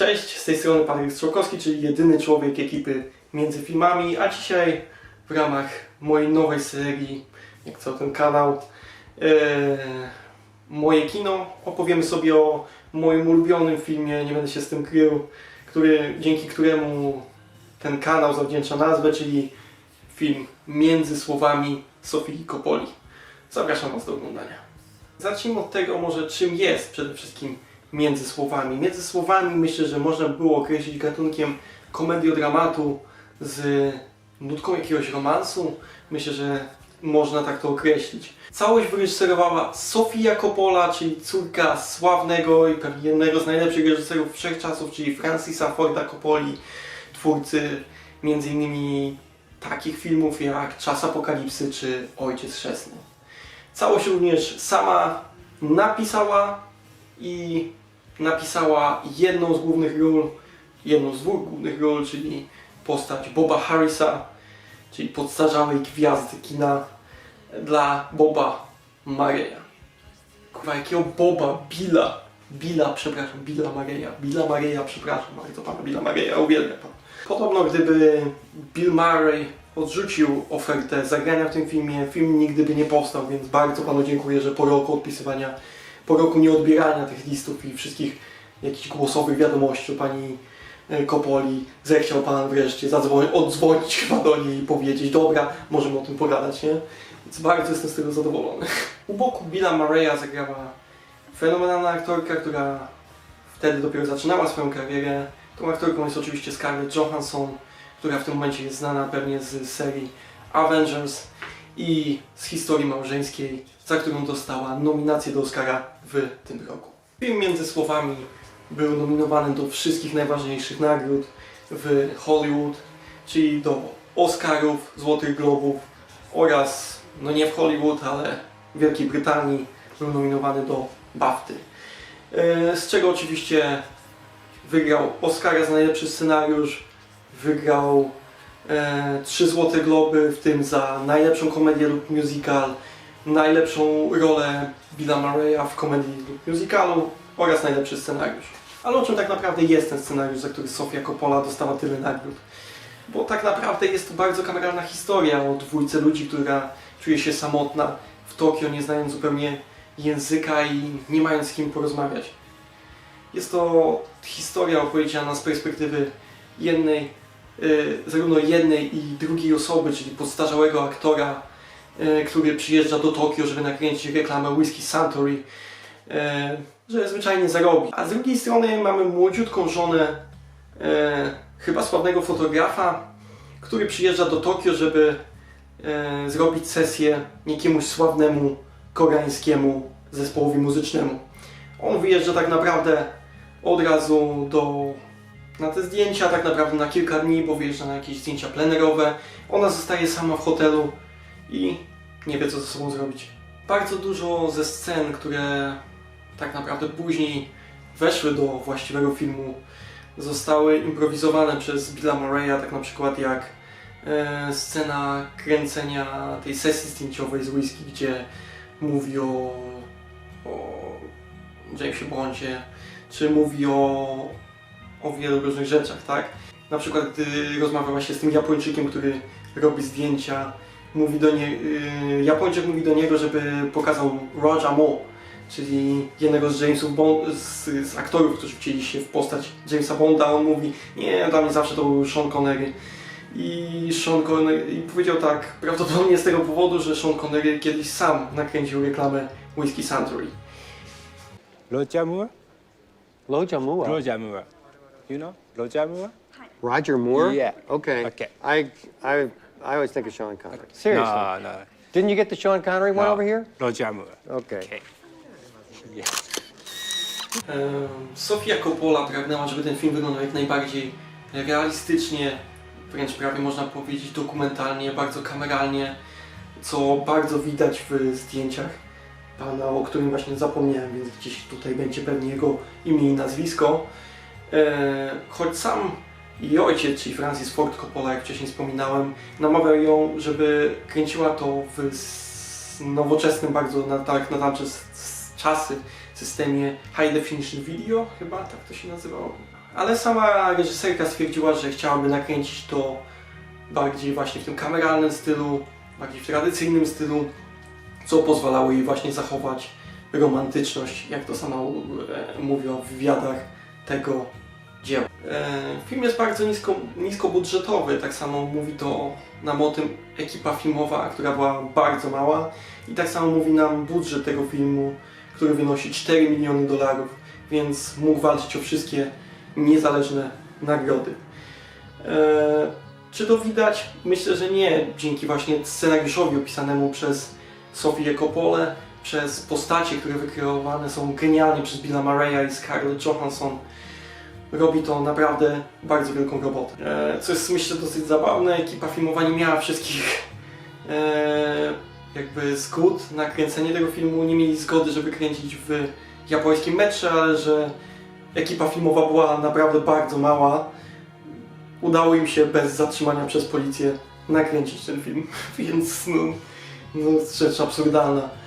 Cześć, z tej strony Patryk Strzałkowski, czyli jedyny człowiek ekipy Między Filmami, a dzisiaj w ramach mojej nowej serii, jak co ten kanał, e, Moje Kino, opowiemy sobie o moim ulubionym filmie, nie będę się z tym krył, który, dzięki któremu ten kanał zawdzięcza nazwę, czyli film Między Słowami Sofii Coppoli. Zapraszam Was do oglądania. Zacznijmy od tego może czym jest przede wszystkim Między Słowami. Między Słowami myślę, że można było określić gatunkiem komediodramatu z nutką jakiegoś romansu. Myślę, że można tak to określić. Całość wyreżyserowała Sofia Coppola, czyli córka sławnego i pewnie jednego z najlepszych reżyserów wszechczasów, czyli Francisa Forda Coppoli, twórcy m.in. takich filmów jak Czas Apokalipsy czy Ojciec Chrzestny. Całość również sama napisała i napisała jedną z głównych ról, jedną z dwóch głównych ról, czyli postać Boba Harrisa, czyli podstarzałej gwiazdy kina dla Boba Mareya. Kurwa, jakiego Boba? Billa. Billa, przepraszam, Billa Mareya. Billa Mareya, przepraszam, bardzo pana Billa Mareya, uwielbiam pana. Podobno gdyby Bill Murray odrzucił ofertę zagrania w tym filmie, film nigdy by nie powstał, więc bardzo panu dziękuję, że po roku odpisywania, po roku nieodbierania tych listów i wszystkich jakichś głosowych wiadomości o pani e, Kopoli, zechciał pan wreszcie zadzwonić, odzwonić chyba do niej i powiedzieć, dobra, możemy o tym pogadać, nie? Więc bardzo jestem z tego zadowolony. U boku Billa Murraya zagrała fenomenalna aktorka, która wtedy dopiero zaczynała swoją karierę. Tą aktorką jest oczywiście Scarlett Johansson, która w tym momencie jest znana pewnie z serii Avengers i z historii małżeńskiej, za którą dostała nominację do Oscara w tym roku. Film Między Słowami był nominowany do wszystkich najważniejszych nagród w Hollywood, czyli do Oscarów, Złotych Globów oraz, no nie w Hollywood, ale w Wielkiej Brytanii był nominowany do BAFTY. E, Z czego oczywiście wygrał Oscara za najlepszy scenariusz, wygrał trzy Złote Globy, w tym za najlepszą komedię lub musical, najlepszą rolę Billa Murraya w komedii lub musicalu oraz najlepszy scenariusz. Ale o czym tak naprawdę jest ten scenariusz, za który Sofia Coppola dostała tyle nagród? Bo tak naprawdę jest to bardzo kameralna historia o dwójce ludzi, która czuje się samotna w Tokio, nie znając zupełnie języka i nie mając z kim porozmawiać. Jest to historia opowiedziana z perspektywy jednej, zarówno jednej i drugiej osoby, czyli podstarzałego aktora, y, który przyjeżdża do Tokio, żeby nakręcić reklamę whisky Suntory, y, że zwyczajnie zarobi. A z drugiej strony mamy młodziutką żonę e, chyba sławnego fotografa, który przyjeżdża do Tokio, żeby zrobić sesję jakiemuś sławnemu koreańskiemu zespołowi muzycznemu. On wyjeżdża tak naprawdę od razu do, na te zdjęcia, tak naprawdę na kilka dni, bo wyjeżdża na jakieś zdjęcia plenerowe. Ona zostaje sama w hotelu i nie wie co ze sobą zrobić. Bardzo dużo ze scen, które tak naprawdę później weszły do właściwego filmu, zostały improwizowane przez Billa Murraya, tak na przykład jak e, scena kręcenia tej sesji zdjęciowej z whisky, gdzie mówi o, o Jamesie Bondzie, czy mówi o, o wielu różnych rzeczach, tak? Na przykład gdy rozmawiała się z tym Japończykiem, który robi zdjęcia, mówi do nie, y, Japończyk mówi do niego, żeby pokazał Roger Moore, czyli jednego z Jamesów Bond, z, z aktorów, którzy wcieli się w postać Jamesa Bonda, on mówi, nie, dla mnie zawsze to był Sean Connery. I Sean Connery i powiedział tak, prawdopodobnie z tego powodu, że Sean Connery kiedyś sam nakręcił reklamę Whisky Suntory. Roger Moore? Roger Moore. Roger Moore. You know Roger Moore? Roger Moore? Yeah. Okay. Okay. I, I, I always think of Sean Connery. Seriously? Seriously. No, no. Didn't you get the Sean Connery one no. over here? Roger Moore. Okay. Okay. Yeah. Sofia Coppola pragnęła, żeby ten film wyglądał jak najbardziej realistycznie, wręcz prawie można powiedzieć dokumentalnie, bardzo kameralnie, co bardzo widać w zdjęciach pana, o którym właśnie zapomniałem, więc gdzieś tutaj będzie pewnie jego imię i nazwisko. E, choć sam jej ojciec, czyli Francis Ford Coppola, jak wcześniej wspominałem, namawiał ją, żeby kręciła to w nowoczesnym bardzo na, tak, na tamte czasy systemie High Definition Video, chyba tak to się nazywało. Ale sama reżyserka stwierdziła, że chciałaby nakręcić to bardziej właśnie w tym kameralnym stylu, bardziej w tradycyjnym stylu, co pozwalało jej właśnie zachować romantyczność, jak to sama e, mówiła w wywiadach tego dzieła. E, film jest bardzo nisko, niskobudżetowy, tak samo mówi to nam o tym ekipa filmowa, która była bardzo mała i tak samo mówi nam budżet tego filmu, który wynosi 4 miliony dolarów, więc mógł walczyć o wszystkie niezależne nagrody. E, czy to widać? Myślę, że nie. Dzięki właśnie scenariuszowi opisanemu przez Sofię Coppolę, przez postacie, które wykreowane są genialnie przez Billa Murraya i Scarlett Johansson. Robi to naprawdę bardzo wielką robotę. E, co jest myślę dosyć zabawne, ekipa filmowa nie miała wszystkich e, jakby zgód na kręcenie tego filmu, nie mieli zgody, żeby kręcić w japońskim metrze, ale że ekipa filmowa była naprawdę bardzo mała, udało im się bez zatrzymania przez policję nakręcić ten film, więc no, no rzecz absurdalna.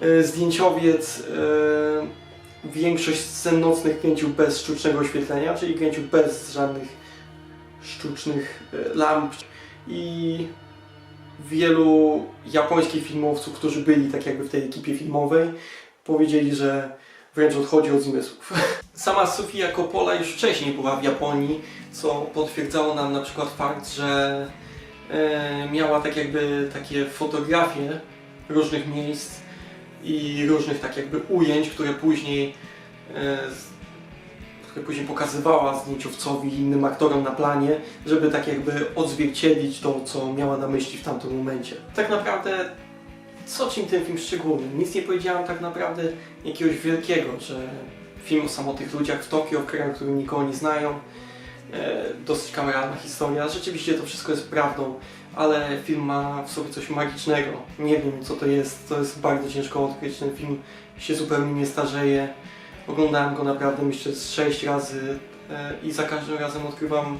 E, Zdjęciowiec e, większość scen nocnych kręcił bez sztucznego oświetlenia, czyli kręcił bez żadnych sztucznych e, lamp i wielu japońskich filmowców, którzy byli tak jakby w tej ekipie filmowej, powiedzieli, że wręcz odchodzi od zmysłów. Sama Sofia Coppola już wcześniej była w Japonii, co potwierdzało nam na przykład fakt, że miała tak jakby takie fotografie różnych miejsc i różnych tak jakby ujęć, które później e, które później pokazywała zdjęciowcowi i innym aktorom na planie, żeby tak jakby odzwierciedlić to, co miała na myśli w tamtym momencie. Tak naprawdę, co czym ten film szczególny? Nic nie powiedziałam tak naprawdę jakiegoś wielkiego, że film o samotnych ludziach w Tokio, w kraju, który nikogo nie znają, e, dosyć kameralna historia. Rzeczywiście to wszystko jest prawdą, ale film ma w sobie coś magicznego. Nie wiem co to jest, to jest bardzo ciężko odkryć. Ten film się zupełnie nie starzeje. Oglądałem go naprawdę myślę z sześć razy e, i za każdym razem odkrywam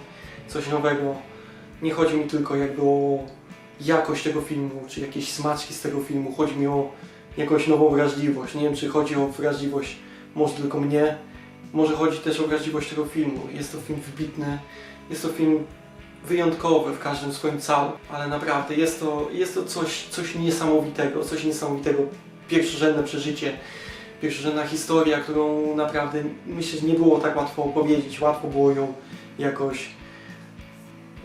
coś nowego. Nie chodzi mi tylko jakby o jakość tego filmu, czy jakieś smaczki z tego filmu. Chodzi mi o jakąś nową wrażliwość. Nie wiem, czy chodzi o wrażliwość może tylko mnie, może chodzi też o wrażliwość tego filmu. Jest to film wybitny, jest to film wyjątkowy w każdym swoim całym, ale naprawdę jest to, jest to coś, coś niesamowitego, coś niesamowitego. Pierwszorzędne przeżycie, pierwszorzędna historia, którą naprawdę myślę, że nie było tak łatwo opowiedzieć. Łatwo było ją jakoś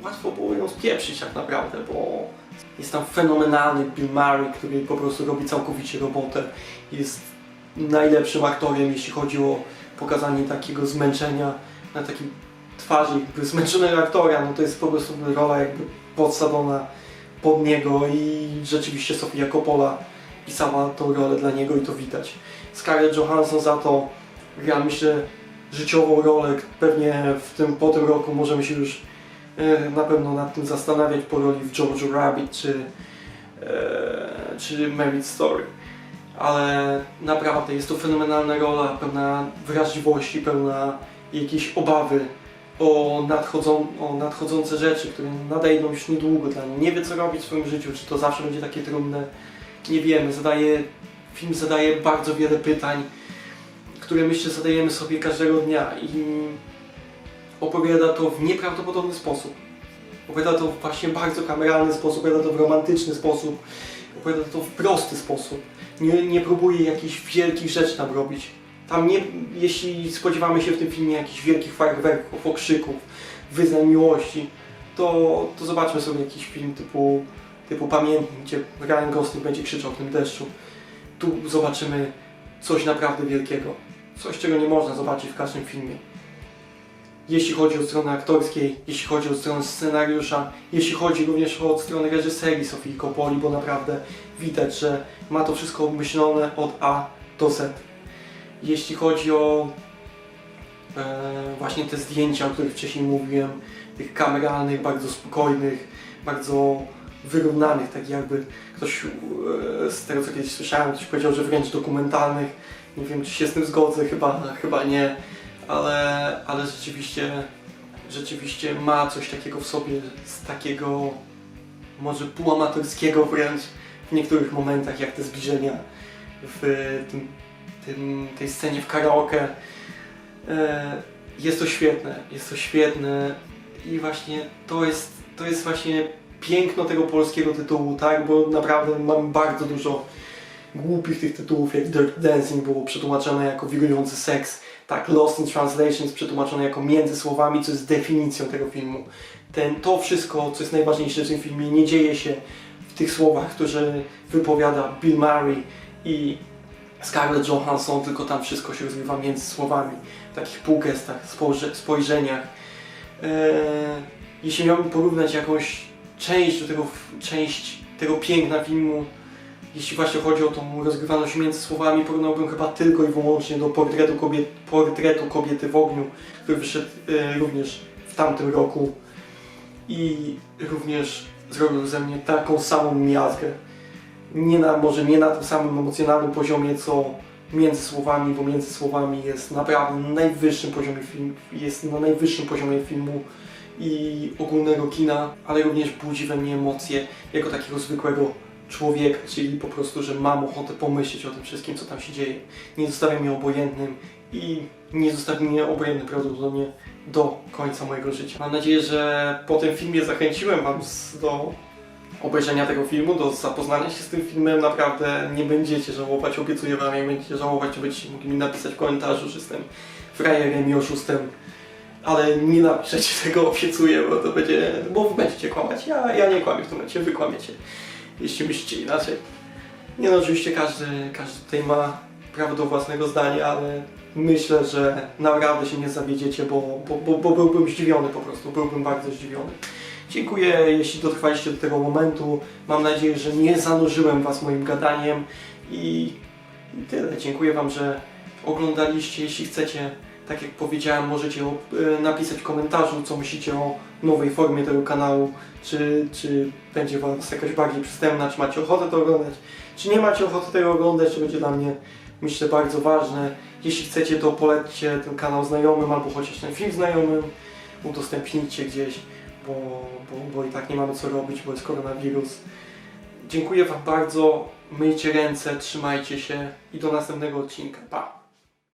łatwo było ją spieprzyć tak naprawdę, bo jest tam fenomenalny Bill Murray, który po prostu robi całkowicie robotę. Jest najlepszym aktorem, jeśli chodzi o pokazanie takiego zmęczenia na takim twarzy zmęczonego aktora, no to jest po prostu rola jakby podsadzona pod niego i rzeczywiście Sofia Coppola pisała tą rolę dla niego i to widać. Scarlett Johansson za to gra myślę życiową rolę, pewnie w tym, po tym roku możemy się już e, na pewno nad tym zastanawiać po roli w Jojo Rabbit czy, e, czy Married Story. Ale naprawdę jest to fenomenalna rola, pełna wrażliwości, pełna jakiejś obawy o, nadchodzą, o nadchodzące rzeczy, które nadejdą już niedługo dla niej. Nie wie co robić w swoim życiu, czy to zawsze będzie takie trudne. Nie wiemy, zadaje, film zadaje bardzo wiele pytań, które myślę zadajemy sobie każdego dnia i opowiada to w nieprawdopodobny sposób. Opowiada to w właśnie bardzo kameralny sposób, opowiada to w romantyczny sposób, opowiada to w prosty sposób. Nie, nie próbuje jakichś wielkich rzeczy tam robić. Tam nie, jeśli spodziewamy się w tym filmie jakichś wielkich fajerwerków, okrzyków, wyznań miłości, to, to zobaczmy sobie jakiś film typu, typu Pamiętnik, gdzie Ryan Gosling będzie krzyczał w tym deszczu. Tu zobaczymy coś naprawdę wielkiego. Coś, czego nie można zobaczyć w każdym filmie. Jeśli chodzi o stronę aktorskiej, jeśli chodzi o stronę scenariusza, jeśli chodzi również o stronę reżyserii Sofii Coppoli, bo naprawdę widać, że ma to wszystko obmyślone od A do Z. Jeśli chodzi o e, właśnie te zdjęcia, o których wcześniej mówiłem, tych kameralnych, bardzo spokojnych, bardzo wyrównanych, tak jakby ktoś e, z tego co kiedyś słyszałem, ktoś powiedział, że wręcz dokumentalnych. Nie wiem, czy się z tym zgodzę, chyba, chyba nie, ale, ale rzeczywiście, rzeczywiście ma coś takiego w sobie, z takiego może półamatorskiego wręcz w niektórych momentach, jak te zbliżenia w tym, tym, tej scenie w karaoke. E, jest to świetne, jest to świetne i właśnie to jest, to jest właśnie piękno tego polskiego tytułu, tak? Bo naprawdę mam bardzo dużo głupich tych tytułów, jak Dirt Dancing było przetłumaczone jako wirujący seks, tak Lost in Translation jest przetłumaczone jako między słowami, co jest definicją tego filmu. Ten, to wszystko, co jest najważniejsze w tym filmie, nie dzieje się w tych słowach, które wypowiada Bill Murray i Scarlett Johansson, tylko tam wszystko się rozgrywa między słowami, w takich półgestach, spojrze, spojrzeniach. Eee, jeśli miałbym porównać jakąś część do tego, część tego piękna filmu, jeśli właśnie chodzi o tą rozgrywaną się między słowami, porównałbym chyba tylko i wyłącznie do portretu, kobiet, portretu kobiety w ogniu, który wyszedł e, również w tamtym roku i również zrobił ze mnie taką samą miazgę. Nie na, może nie na tym samym emocjonalnym poziomie, co między słowami, bo między słowami jest naprawdę na najwyższym poziomie film, jest na najwyższym poziomie filmu i ogólnego kina, ale również budzi we mnie emocje jako takiego zwykłego człowieka, czyli po prostu, że mam ochotę pomyśleć o tym wszystkim, co tam się dzieje. Nie zostawia mnie obojętnym i nie zostawi mnie obojętnym prawdopodobnie do końca mojego życia. Mam nadzieję, że po tym filmie zachęciłem Wam do obejrzenia tego filmu, do zapoznania się z tym filmem. Naprawdę nie będziecie żałować, obiecuję Wam, nie będziecie żałować, to będziecie mogli mi napisać w komentarzu, że jestem frajerem i oszustem. Ale nie napiszecie tego, obiecuję, bo to będzie, bo wy będziecie kłamać. Ja, ja nie kłamię w tym momencie, wy kłamiecie jeśli myślicie inaczej. Nie no, oczywiście każdy, każdy tutaj ma prawo do własnego zdania, ale myślę, że naprawdę się nie zawiedziecie, bo, bo, bo, bo byłbym zdziwiony po prostu, byłbym bardzo zdziwiony. Dziękuję, jeśli dotrwaliście do tego momentu. Mam nadzieję, że nie zanurzyłem Was moim gadaniem i, tyle. Dziękuję Wam, że oglądaliście. Jeśli chcecie, tak jak powiedziałem, możecie y, napisać w komentarzu, co myślicie o nowej formie tego kanału czy, czy będzie Was jakaś bardziej przystępna, czy macie ochotę to oglądać, czy nie macie ochoty tego oglądać, to będzie dla mnie, myślę, bardzo ważne. Jeśli chcecie, to polećcie ten kanał znajomym, albo chociaż ten film znajomym, udostępnijcie gdzieś, bo, bo, bo i tak nie mamy co robić, bo jest koronawirus. Dziękuję Wam bardzo, myjcie ręce, trzymajcie się i do następnego odcinka. Pa!